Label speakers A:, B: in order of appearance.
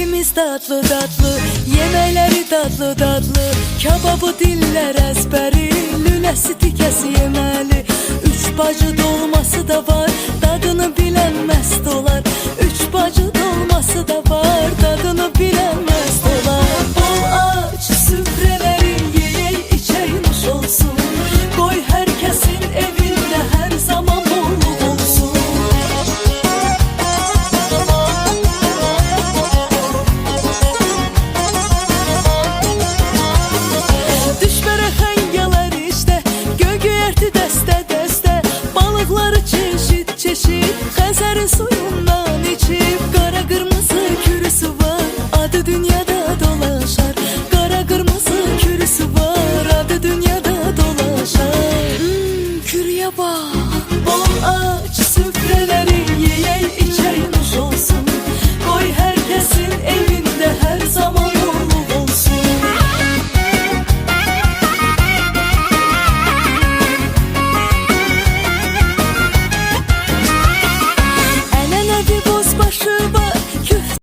A: Hepimiz tatlı tatlı Yemekleri tatlı tatlı. Kebabı diller ezberi Lülesi tikesi yemeli Üç bacı dolması Sarı suyundan içip kara kırmızı kürüsü var. Adı dünyada dolaşar. Kara kırmızı kürüsü var. Adı dünyada dolaşar. Hmm, Kürüye bak. Bol açsın